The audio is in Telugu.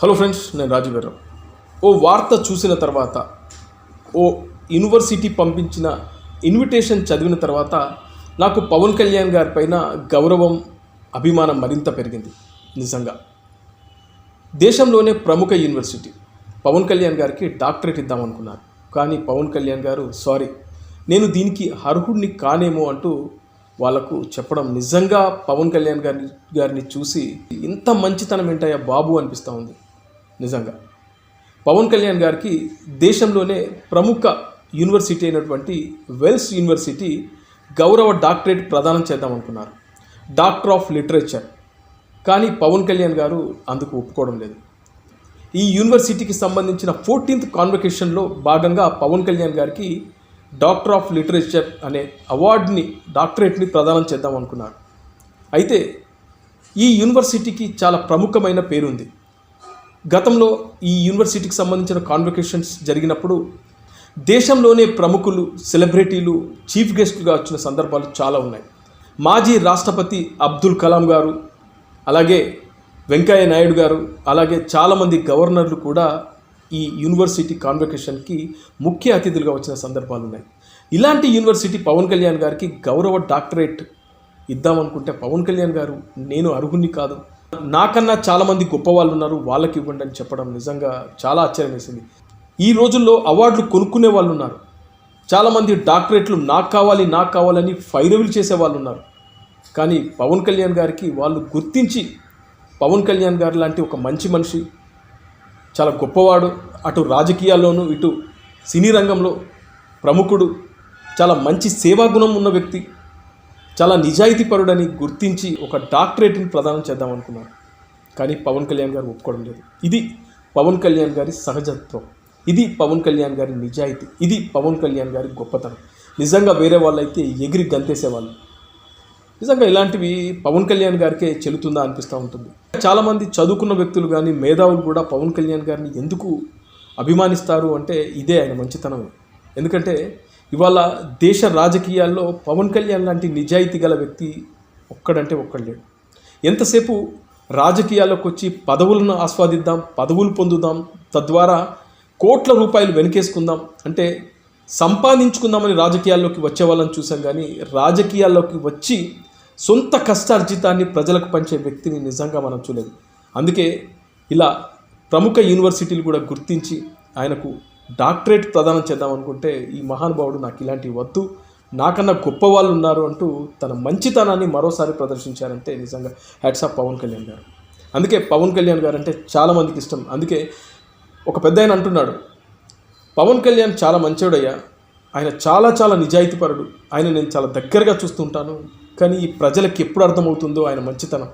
హలో ఫ్రెండ్స్ నేను రాజు గారు. ఓ వార్త చూసిన తర్వాత ఓ యూనివర్సిటీ పంపించిన ఇన్విటేషన్ చదివిన తర్వాత నాకు పవన్ కళ్యాణ్ గారి పైన గౌరవం అభిమానం మరింత పెరిగింది. నిజంగా. దేశంలోనే ప్రముఖ యూనివర్సిటీ. పవన్ కళ్యాణ్ గారికి డాక్టరేట్ ఇద్దామనుకున్నారు కానీ పవన్ కళ్యాణ్ గారు సారీ నేను దీనికి అర్హుడిని కానేమో అంటూ వాళ్ళకు చెప్పడం నిజంగా పవన్ కళ్యాణ్ గారిని గారిని చూసి ఇంత మంచితనం ఏంటయ్యా బాబు అనిపిస్తూ ఉంది. నిజంగా. పవన్ కళ్యాణ్ గారికి దేశంలోనే ప్రముఖ యూనివర్సిటీ అయినటువంటి వెల్స్ యూనివర్సిటీ గౌరవ డాక్టరేట్ ప్రదానం చేద్దామనుకున్నారు డాక్టర్ ఆఫ్ లిటరేచర్. కానీ పవన్ కళ్యాణ్ గారు అందుకు ఒప్పుకోవడం లేదు. ఈ యూనివర్సిటీకి సంబంధించిన ఫోర్టీన్త్ కాన్వకేషన్లో భాగంగా పవన్ కళ్యాణ్ గారికి డాక్టర్ ఆఫ్ లిటరేచర్ అనే అవార్డుని డాక్టరేట్ని ప్రదానం చేద్దాం అనుకున్నారు. అయితే ఈ యూనివర్సిటీకి చాలా ప్రముఖమైన పేరుంది. గతంలో ఈ యూనివర్సిటీకి సంబంధించిన కాన్వకేషన్స్ జరిగినప్పుడు దేశంలోనే ప్రముఖులు సెలబ్రిటీలు చీఫ్ గెస్ట్గా వచ్చిన సందర్భాలు చాలా ఉన్నాయి. మాజీ రాష్ట్రపతి అబ్దుల్ కలాం గారు అలాగే వెంకయ్య నాయుడు గారు అలాగే చాలామంది గవర్నర్లు కూడా ఈ యూనివర్సిటీ కాన్వకేషన్కి ముఖ్య అతిథులుగా వచ్చిన సందర్భాలు ఉన్నాయి. ఇలాంటి యూనివర్సిటీ పవన్ కళ్యాణ్ గారికి గౌరవ డాక్టరేట్ ఇద్దామనుకుంటే పవన్ కళ్యాణ్ గారు నేను అర్హుణ్ణి కాదు నాకన్నా చాలామంది గొప్ప వాళ్ళు ఉన్నారు వాళ్ళకి ఇవ్వండి అని చెప్పడం నిజంగా చాలా ఆశ్చర్యం వేసింది ఈ రోజుల్లో అవార్డులు కొనుక్కునే వాళ్ళు ఉన్నారు. చాలామంది డాక్టరేట్లు నాకు కావాలి నాకు కావాలని ఫైరవిల్ చేసే వాళ్ళు ఉన్నారు. కానీ పవన్ కళ్యాణ్ గారికి వాళ్ళు గుర్తించి పవన్ కళ్యాణ్ గారు లాంటి ఒక మంచి మనిషి చాలా గొప్పవాడు అటు రాజకీయాల్లోనూ ఇటు సినీ రంగంలో ప్రముఖుడు చాలా మంచి సేవా గుణం ఉన్న వ్యక్తి చాలా నిజాయితీపరుడని గుర్తించి ఒక డాక్టరేట్ని ప్రదానం చేద్దాం అనుకున్నారు. కానీ పవన్ కళ్యాణ్ గారు ఒప్పుకోవడం లేదు. ఇది పవన్ కళ్యాణ్ గారి సహజత్వం. ఇది పవన్ కళ్యాణ్ గారి నిజాయితీ. ఇది పవన్ కళ్యాణ్ గారి గొప్పతనం. నిజంగా వేరే వాళ్ళైతే ఎగిరి గంతేసేవాళ్ళు. నిజంగా ఇలాంటివి పవన్ కళ్యాణ్ గారికే చెల్లుతుందా అనిపిస్తూ ఉంటుంది. చాలామంది చదువుకున్న వ్యక్తులు కానీ మేధావులు కూడా పవన్ కళ్యాణ్ గారిని ఎందుకు అభిమానిస్తారు అంటే ఇదే ఆయన మంచితనం ఎందుకంటే ఇవాళ దేశ రాజకీయాల్లో పవన్ కళ్యాణ్ లాంటి నిజాయితీ గల వ్యక్తి ఒక్కడంటే ఒక్కడు ఎంతసేపు రాజకీయాల్లోకి వచ్చి పదవులను ఆస్వాదిద్దాం పదవులు పొందుదాం తద్వారా కోట్ల రూపాయలు వెనకేసుకుందాం అంటే సంపాదించుకుందామని రాజకీయాల్లోకి వచ్చే వాళ్ళని చూసాం కానీ రాజకీయాల్లోకి వచ్చి సొంత కష్టార్జితాన్ని ప్రజలకు పంచే వ్యక్తిని నిజంగా మనం చూడలేదు. అందుకే ఇలా ప్రముఖ యూనివర్సిటీలు కూడా గుర్తించి ఆయనకు డాక్టరేట్ ప్రదానం చేద్దాం అనుకుంటే ఈ మహానుభావుడు నాకు ఇలాంటివి వద్దు. నాకన్నా గొప్ప వాళ్ళు ఉన్నారు అంటూ తన మంచితనాన్ని మరోసారి ప్రదర్శించారంటే నిజంగా హ్యాట్స్ ఆఫ్ పవన్ కళ్యాణ్ గారు. అందుకే పవన్ కళ్యాణ్ గారు అంటే చాలామందికి ఇష్టం. అందుకే ఒక పెద్ద ఆయన అంటున్నాడు పవన్ కళ్యాణ్ చాలా మంచోడయ్యా. ఆయన చాలా చాలా నిజాయితీపరుడు. ఆయన నేను చాలా దగ్గరగా చూస్తుంటాను కానీ ఈ ప్రజలకు ఎప్పుడు అర్థమవుతుందో ఆయన మంచితనం.